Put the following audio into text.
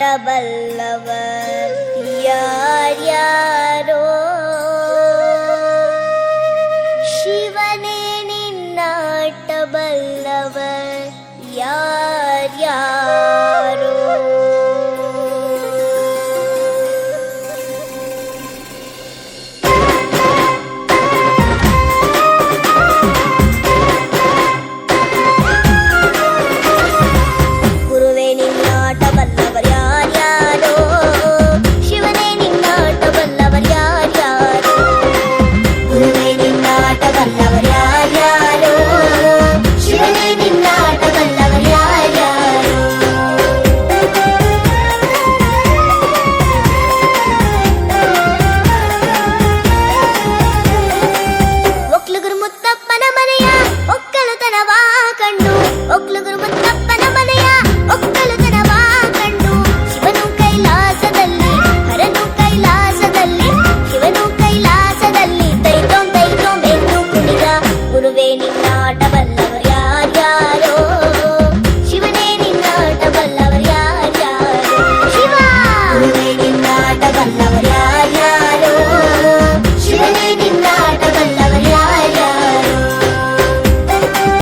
காட்ட வல்லவர் யார் யாரோ? சிவனே நின்னாட்ட வல்லவர் யார் யார்? రేణి నాట